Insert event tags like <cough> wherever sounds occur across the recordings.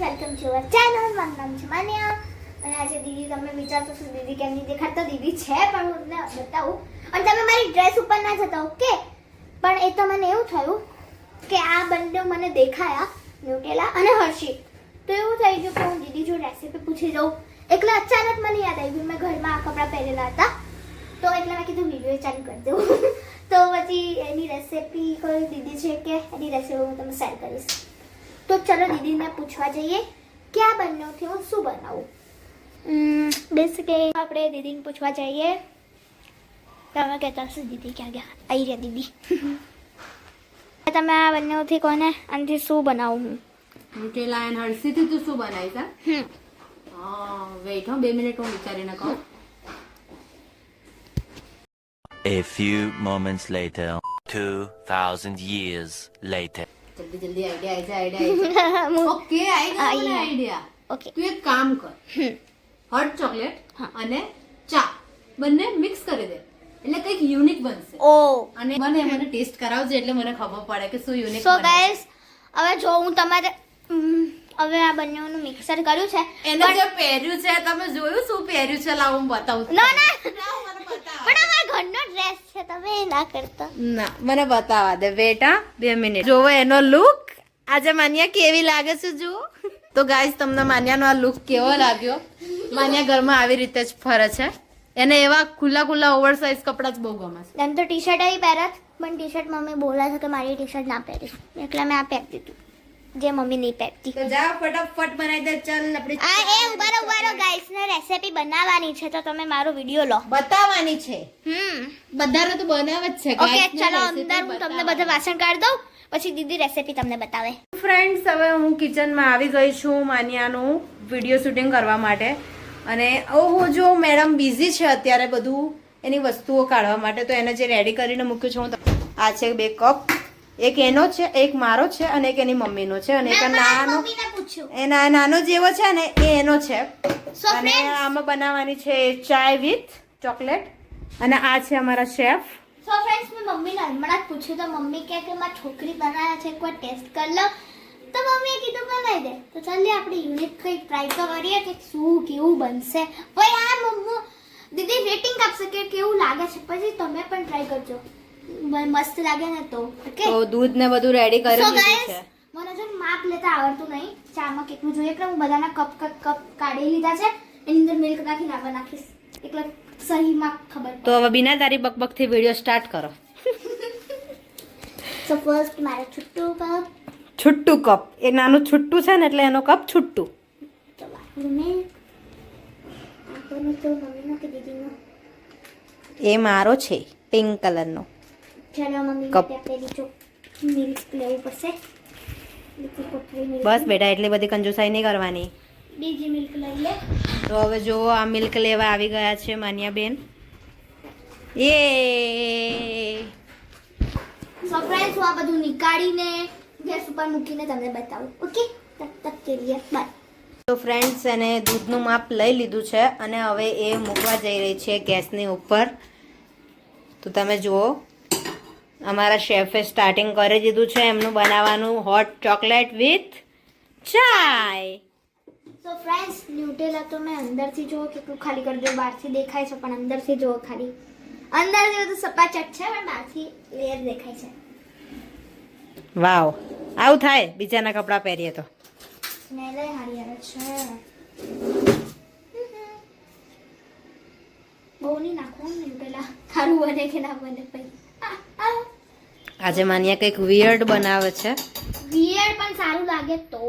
Welcome to our channel મારું નામ છે માન્યા. અને આજે દીદી તમે વિચારશો શું દીદી કેમ નહીં દેખાડતો? દીદી છે, પણ હું તમને બતાવું. અને તમે મારી ડ્રેસ ઉપર ના જતા ઓકે પણ એ તો મને એવું થયું કે આ બંને મને દેખાયા, ન્યુટેલા અને હર્ષિત તો એવું થઈ ગયું કે હું દીદી જો રેસીપી પૂછી જાઉં એટલે અચાનક મને યાદ આવ્યું મેં ઘરમાં આ કપડાં પહેરેલા હતા. તો એટલે મેં કીધું, વીડિયો ચાલુ કરી દઉં. <laughs> તો પછી એની રેસીપી કોઈ દીદી છે કે, એની રેસીપી હું તમને શેર કરીશ. તો ચલો દીદીને પૂછવા જઈએ કે આ બંનેથી હું શું બનાવું બેસિકલી આપણે દીદીને પૂછવા જઈએ તમે કહેતા હશો દીદી ક્યાં ગયા આવી રહ્યા દીદી તમે આ બંનેથી કોને આનાથી શું બનાવું હું ન્યુટેલા એન્ડ હર્ષીથી તું શું બનાવીશ હા? હમ હા વેઇટ હો બે મિનિટ હું વિચારીને કહું A few moments later, 2,000 years later. જલ્દી જલ્દી આઈડિયા આવી જાય આઈડિયા ઓકે આવી ગયો આઈડિયા ઓકે તું એક કામ કર હોટ ચોકલેટ અને ચા. બંને મિક્સ કરી દે. એટલે કંઈક યુનિક બનશે. ઓ. અને મને મને ટેસ્ટ કરાવજે એટલે મને ખબર પડે કે શું યુનિક સો ગાઈસ હવે જો હું તમારે હવે આ બંનેનું મિક્સર કર્યું છે. એને જે પહેર્યું છે તમે જોયું શું પહેર્યું છે? લાવ હું બતાવું. ના ના. લાવ મને બતાવ. પણ ઘરનો ડ્રેસ છે તમે ના કરતા. ના મને બતાવા દે બેટા બે મિનિટ જોવો એનો લુક આજે માન્યા કેવી લાગે છે જુઓ. તો ગાઈસ તમને માન્યાનો આ લુક કેવો લાગ્યો? માન્યા ઘરમાં આવી રીતે જ ફરે છે. એને એવા ખુલ્લા ખુલ્લા ઓવર સાઇઝ કપડાં જ બહુ ગમે છે. એમ તો ટી શર્ટ આવી પહેરત પણ ટી શર્ટ મમ્મી બોલા છે કે મારી ટી શર્ટ ના પહેરીશ. એટલે મેં આ પહેરી દીધું જે મમ્મી નહીં પહેરતી. તો જાઓ ફટાફટ બનાવી દે ચાલ આપણે આ એ ઉભારો ઉભારો ગાઈસ ને રેસિપી બનાવવાની છે તો તમે મારો વીડિયો લો. બતાવવાની છે. હમ. બધાને તો બનાવ જ છે ઓકે ચાલો અંદર હું તમને બધા વાસણ કાઢ દઉં પછી દીદી રેસીપી તમને બતાવે. ફ્રેન્ડ્સ હવે હું કિચનમાં આવી ગઈ છું માન્યાનું વીડિયો શૂટિંગ કરવા માટે. અને ઓહો જો મેડમ બિઝી છે અત્યારે બધું એની વસ્તુઓ કાઢવા માટે તો એને જે રેડી કરીને મૂક્યું છે હું આ છે બે કપ એક એનો છે એક મારો છે અને એક એની મમ્મીનો છે અને એક નાનો એના નાનો જેવો છે ને એ એનો છે. સો અને આમાં બનાવવાની છે ચાય વિથ ચોકલેટ. અને આ છે અમારા શેફ. સો ફ્રેન્ડ્સ મેં મમ્મીને હમણાં જ પૂછ્યું. તો મમ્મી કહે કે મારી છોકરી બનાવે છે એકવાર ટેસ્ટ કરી લો. તો મમ્મીએ કીધું બનાવી દે. તો ચાલીએ આપણે યુનિક કંઈક ટ્રાય તો કરીએ કે શું કેવું બનશે. ભાઈ આ મમ્મી દીદી રેટિંગ આપશે કે કેવું લાગે છે? પછી તમે પણ ટ્રાય કરજો. મસ્ત લાગે ને તો. ઓકે તો દૂધ ને બધું રેડી કરી દીધું છે. મને ને માપ લેતા આવડતું નહીં. ચામાં કેટલું જોઈએ એટલે હું બધાના કપ કપ કપ કાઢી લીધા છે. એની અંદર મિલ્ક નાખીને આમાં નાખીશ. એટલે સહી માપ ખબર તો હવે બિના તારી બકબકથી વીડિયો સ્ટાર્ટ કરો. <laughs> સો ફર્સ્ટ મારે છુટ્ટુ કપ છુટ્ટું કપ એ નાનું છુટ્ટું છે ને એટલે એનો કપ છુટ્ટું તો વાપરું આપણને તો મમ્મીનો કે દીદીનો. એ મારો છે પિંક કલરનો બસ બેટા એટલી બધી કંજુસાઈ નહીં કરવાની. બીજી મિલ્ક લઈ લે. તો હવે જો આ મિલ્ક લેવા આવી ગયા છે માન્યાબેન. એ સો ફ્રેન્ડ્સ હું આ બધું નીકાળીને ગેસ ઉપર મૂકીને તમને બતાવું. ઓકે તક તક કે લીએ બાય તો ફ્રેન્ડ્સ એને દૂધનું માપ લઈ લીધું છે અને હવે એ મૂકવા જઈ રહી છે ગેસની ઉપર. તો તમે જુઓ અમારા શેફે સ્ટાર્ટિંગ કરી દીધું છે. એમનું બનાવવાનું હોટ ચોકલેટ વિથ ચાય સો ફ્રેન્ડ્સ ન્યુટેલા તો મેં અંદરથી જો કેટલું ખાલી કરજો બહારથી દેખાય છે પણ અંદરથી જોવો ખાલી. અંદરથી બધું સપાચટ છે પણ બહારથી લેયર દેખાય છે. વાવ આવું થાય બીજાના કપડાં પહેરીએ તો. સ્મેલ હારી આવે છે. બહુ નહીં નાખવાનું ન્યુટેલા સારું બને કે ના બને પછી આજે માન્યા કંઈક વિયર્ડ બનાવે છે વિયર પણ સારું લાગે તો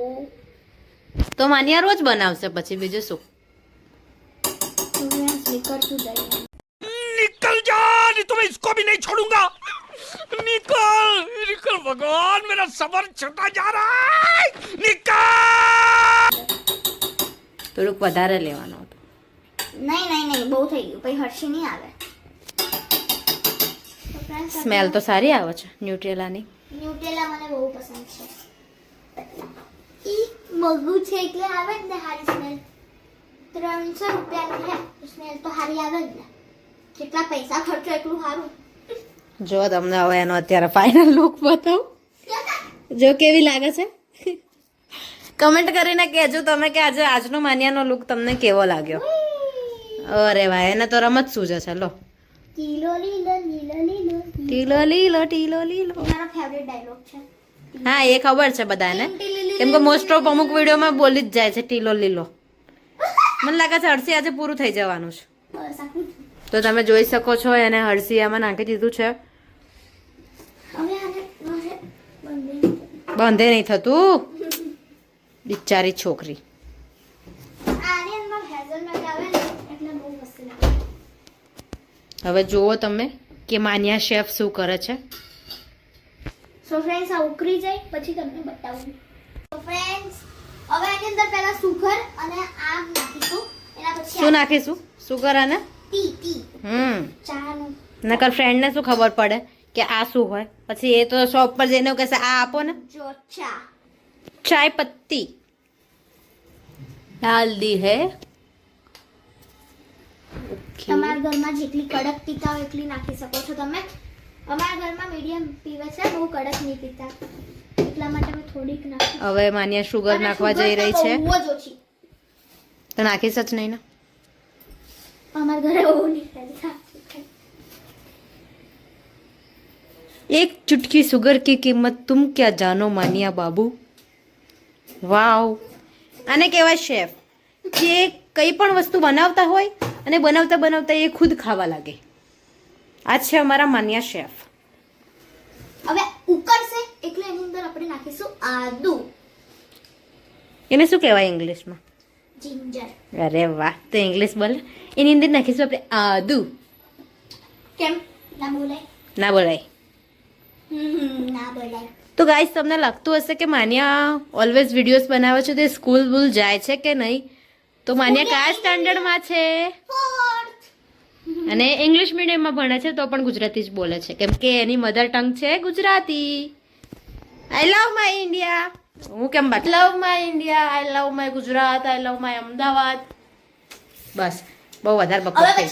તો માન્યા રોજ બનાવશે પછી બીજું શું નીકળતું જઈએ निकल जा नहीं तो मैं इसको भी नहीं छोड़ूंगा निकल निकल भगवान मेरा सबर छटा जा रहा है निकल થોડુંક વધારે લેવાનું હતું નહીં નહીં નહીં બહુ થઈ ગયું પછી હર્ષી નહીં આવે તો friends, સ્મેલ તો સારી આવે છે ન્યુટ્રેલાની. ન્યુટ્રેલા મને બહુ પસંદ છે. ઈ મોંઘું છે એટલે આવે જ ને હારી સ્મેલ. ત્રણસો રૂપિયાનું છે. સ્મેલ તો હારી આવે જ ને. કેટલા પૈસા ખર્ચો એટલું સારું. જો તમને હવે એનો અત્યારે ફાઇનલ લુક બતાવું. જો કેવી લાગે છે? કમેન્ટ કરીને કહેજો તમે કે આજે આજનો માન્યાનો લુક તમને કેવો લાગ્યો? અરે ભાઈ એને તો રમત સૂજે છે લો. લીલો લીલો લીલો લીલો. ટીલો લીલો ટીલો લીલો મારો ફેવરેટ ડાયલોગ છે. હા એ ખબર છે બધાને. કેમ કે મોસ્ટ ઓફ અમુક વિડીયોમાં બોલી જ જાય છે ટીલો લીલો મને લાગે છે હરસી આજે પૂરું થઈ જવાનું છે. તો તમે જોઈ શકો છો એને હરસી આમાં નાખી દીધું છે. બંધ નહીં થતું. બિચારી છોકરી. હવે જુઓ તમે. કે માન્યા શેફ શું કરે છે? સો ફ્રેન્ડ્સ આ ઉકળી જાય પછી તમને બતાવું. સો ફ્રેન્ડ્સ હવે આની અંદર પહેલા સુગર અને આમ નાખીશું. એના પછી શું નાખીશું? શું કરે ને ટી ટી. હમ. ચાનું. નકર ફ્રેન્ડને શું ખબર પડે કે આ શું હોય? પછી એ તો શોપ પર જઈને કહેશે આ આપો ને. જો ચા. ચાય પત્તી. ડાલ દી હે. તમારા ઘરમાં જેટલી કડક પીતા હોય એટલી નાખી શકો છો તમે. અમારા ઘરમાં મીડિયમ પીવે છે બહુ કડક નહીં પીતા. એટલા માટે અમે થોડીક નાખી. હવે માન્યા શુગર નાખવા જઈ રહી છે. તો નાખી સચ નહીં ને? અમારા ઘરે બહુ નહીં એક ચુટકી સુગર કી કિંમત તુમ ક્યાં જાનો માનિયા બાબુ? વાવ આને કહેવાય શેફ કે કંઈ પણ વસ્તુ બનાવતા હોય અને બનાવતા બનાવતા એ ખુદ ખાવા લાગે. આ છે અમારા માન્યા શેફ. હવે ઉકળશે એટલે એની અંદર આપણે નાખીશું આદુ. એને શું કહેવાય ઇંગ્લિશમાં? જિંજર. અરે વાહ તો ઇંગ્લિશ બોલ. એની અંદર નાખીશું આપણે આદુ. કેમ? ના બોલાય. ના બોલાય. ના બોલાય. તો ગાઈસ તમને લાગતું હશે કે માન્યા ઓલવેઝ વિડીયોઝ બનાવે છે તે સ્કૂલ બુલ જાય છે કે નહીં? તો માન્યા કયા સ્ટાન્ડર્ડમાં છે? અને ઇંગ્લિશ મીડિયમમાં ભણે છે તો પણ ગુજરાતી જ બોલે છે. કેમ કે એની મધર ટંગ છે Gujarati. I love my India હું કેમ but love my India I love my Gujarat. I love my Ahmedabad. બસ બહુ વધારે બકવાસ થઈ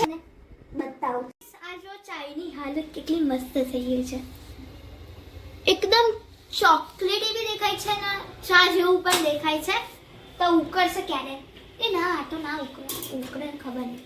બતાવો. આ જો ચાયની હાલત કેટલી મસ્ત થઈ ગઈ છે. એકદમ ચોકલેટી બી દેખાય છે ને ચા જેવું પણ દેખાય છે. તો ઉકળશે ક્યારે? એ ના ખબર નહીં.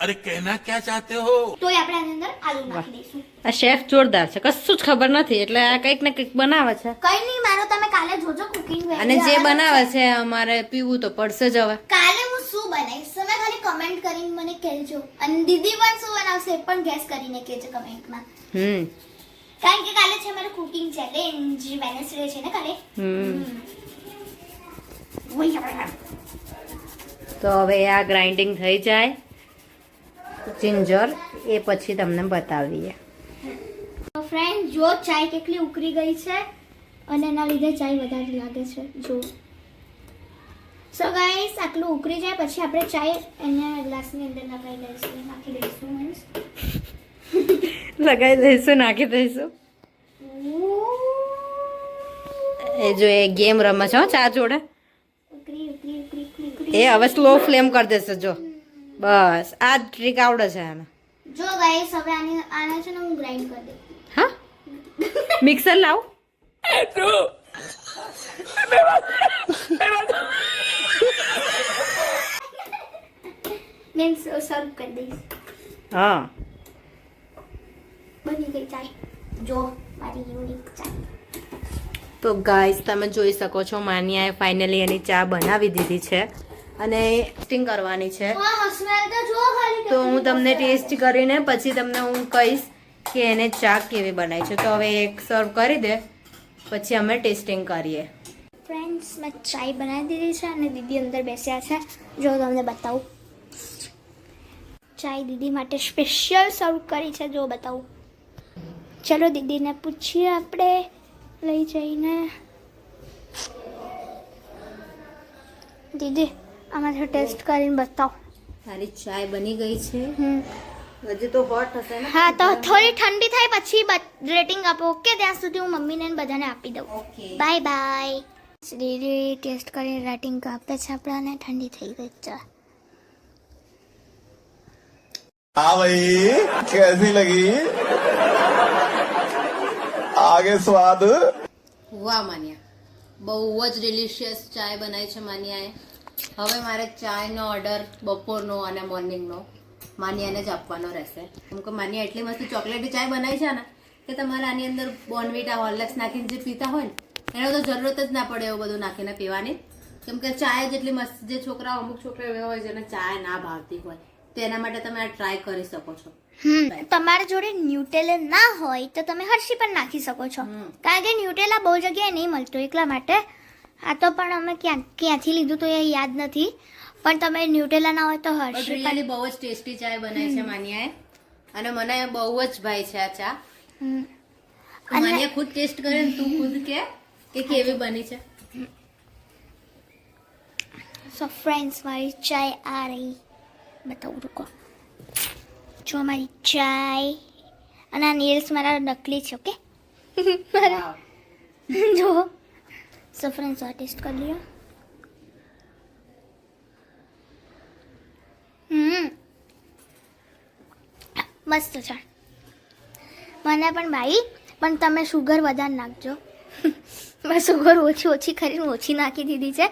અરે કહેના ક્યાં ચાહતે હો? તો આપણે આની અંદર આલુ નાખી દઈશું. આ શેફ જોરદાર છે. કશું જ ખબર નથી એટલે આ કંઈક ને કંઈક બનાવે છે. કઈ નહીં મારો તમે કાલે જોજો કુકિંગ અને જે બનાવે છે. અમારે પીવું તો પડશે જ હવે. કાલે હું શું બનાવીશ? તમે ખાલી કમેન્ટ કરીને મને કહેજો. અને દીદી પણ શું બનાવશે પણ ગેસ કરીને કહેજો કમેન્ટમાં હમ. કારણ કે કાલે છે મારું કુકિંગ ચેલેન્જ વેનસડે છે ને કાલે? હમ. તો હવે આ ગ્રાઇન્ડિંગ થઈ જાય. જિંજર એ પછી તમને બતાવીએ. તો ફ્રેન્ડ જો ચાય કેટલી ઉકળી ગઈ છે અને એના લીધે ચાય વધારે લાગે છે. જો. સો ગાઈસ આટલું ઉકળી જાય પછી આપણે ચાય એને ગ્લાસની અંદર લગાવી લઈશું. નાખી દઈશું મીન્સ લગાવી દઈશું નાખી દઈશું. એ જો એ ગેમ રમે છે હો ચા જોડે ઉકળી ઉકળી ઉકળી ઉકળી ઉકળી એ હવે સ્લો ફ્લેમ કરી દેશે જો. બસ આ જ ટ્રીક આવડે છે આને. જો ગાઈસ હવે આની આને છે ને હું ગ્રાઇન્ડ કરી દઉં હા? મિક્સર લાવ? મીન્સ સર્વ કરી દઈશ. હા. બની ગઈ ચાય. જો મારી યુનિક ચાય. તો ગાઈસ તમે જોઈ શકો છો માનિયાએ ફાઇનલી એની ચા બનાવી દીધી છે. અને ટેસ્ટિંગ કરવાની છે. તો હું તમને ટેસ્ટ કરીને પછી તમને હું કહીશ કે એને ચા કેવી બનાવી છે. તો હવે એક સર્વ કરી દે પછી અમે ટેસ્ટિંગ કરીએ. ફ્રેન્ડ્સ મેં ચાય બનાવી દીધી છે અને દીદી અંદર બેસ્યા છે. જો તમને બતાવું. ચાય દીદી માટે સ્પેશિયલ સર્વ કરી છે જો બતાવું. ચલો દીદીને પૂછીએ આપણે. લઈ જઈને. દીદી આમાંથી ટેસ્ટ કરીને બતાવ. તારી ચાય બની ગઈ છે? હજી તો હોટ હશે ને? હા તો થોડી ઠંડી થાય પછી રેટિંગ આપો. ઓકે ત્યાં સુધી હું મમ્મીને બધાને આપી દઉં. બાય બાય શ્રીરી ટેસ્ટ કરીને રેટિંગ આપે છે આપણાને. ઠંડી થઈ ગઈ છે. હા ભાઈ કેસી લગી? આગે સ્વાદ. વાહ માન્યા. બહુ જ ડિલિશિયસ ચાય બનાવી છે માન્યાએ. હવે મારે ચાયનો ઓર્ડર બપોરનો અને મોર્નિંગનો માનિયાને જ આપવાનો રહેશે. કેમ કે માનિયા એટલી મસ્ત ચોકલેટી ચાય બનાવી છે ને કે તમારે આની અંદર બોનવીટા હોર્લેક્સ નાખીને જે પીતા હોય ને એને તો જરૂરત જ ના પડે એવું બધું નાખીને પીવાની. કેમ કે ચાય જેટલી મસ્ત જે છોકરાઓ અમુક છોકરા એવા હોય જેને ચાય ના ભાવતી હોય તેના માટે તમે આ ટ્રાય કરી શકો છો. હમ તમારા જોડે ન્યુટેલા ના હોય તો તમે હર્ષી પણ નાખી શકો છો. કારણ કે ન્યુટેલા બહુ જગ્યાએ નહીં મળતું એટલા માટે. આ તો પણ અમે ક્યાં ક્યાંથી લીધું તો એ યાદ નથી. પણ તમે ન્યુટેલા ના હોય તો બટ હર્ષી. પણ બહુ જ ટેસ્ટી ચાય બનાવી છે માનિયાએ. અને મને બહુ જ ભાઈ છે આ ચા. મને ખુદ ટેસ્ટ કરે ને તું ખુદ કે કે કેવી બની છે? સો ફ્રેન્ડ્સ મારી ચાય આ રહી. બતાવું રૂકો. જો મારી ચાય. અને આ નેલ્સ મારા નકલી છે ઓકે. <laughs> જો. ફ્રેન્ડ્સ આ ટેસ્ટ કરી લ્યો હમ મસ્ત છે. મને પણ ભાઈ, પણ તમે શુગર વધારે નાખજો. <laughs> મેં શુગર ઓછી ઓછી કરીને ઓછી નાખી દીધી છે,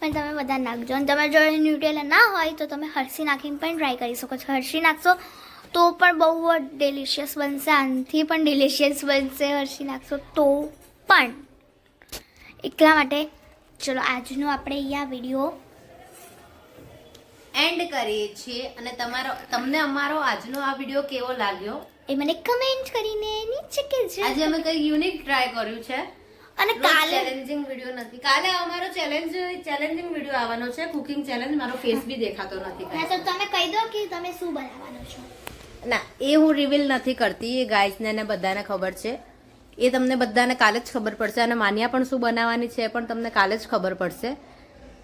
પણ તમે વધારે નાખજો. અને તમે જો ન્યુટેલા ના હોય, તો તમે હરસી નાખીને પણ ટ્રાય કરી શકો છો. હરસી નાખશો, તો પણ બહુ ડિલિશિયસ બનશે. આનાથી પણ ડિલિશિયસ બનશે હરસી નાખશો, તો પણ. એટલા માટે. ચલો આજનો આપણે અહીંયા વીડિયો એન્ડ કરીએ છીએ અને તમારો તમને અમારો આજનો આ વીડિયો કેવો લાગ્યો? એ મને કમેન્ટ કરીને નીચે કહેજો. આજે અમે કંઈક યુનિક ટ્રાય કર્યું છે. અને કાલે ચેલેન્જિંગ વીડિયો નથી. કાલે અમારો ચેલેન્જ ચેલેન્જિંગ વીડિયો આવવાનો છે. કુકિંગ ચેલેન્જ મારો ફેસ બી દેખાતો નથી હા તો તમે કહી દો કે તમે શું બનાવવાનું છો? ના એ હું રિવીલ નથી કરતી એ ગાઈસને બધાને ખબર છે. એ તમને બધાને કાલે જ ખબર પડશે અને માન્યા પણ શું બનાવવાની છે એ પણ તમને કાલે જ ખબર પડશે.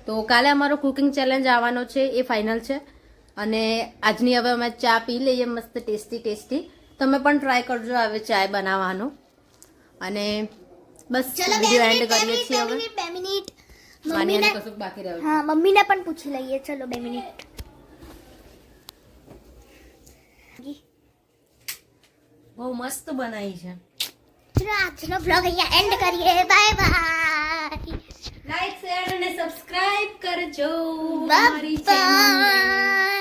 તો કાલે અમારો કુકિંગ ચેલેન્જ આવવાનો છે એ ફાઇનલ છે. અને આજની હવે અમે ચા પી લઈએ મસ્ત ટેસ્ટી ટેસ્ટી. તમે પણ ટ્રાય કરજો હવે ચાય બનાવવાનું. અને બસ ચલો વીડિયો એન્ડ કરીએ છીએ હવે. મિનિટ બે મિનિટ. માન્યાને મમ્મીને કશુંક બાકી રહ્યું હા મમ્મીને પણ પૂછી લઈએ. ચલો બે મિનિટ. બહુ મસ્ત બનાવી છે. ચલો આજનો બ્લોગ અહીંયા એન્ડ કરીએ. બાય બાય લાઈક શેર અને સબસ્ક્રાઇબ કરજો Bye અમારી ચેનલને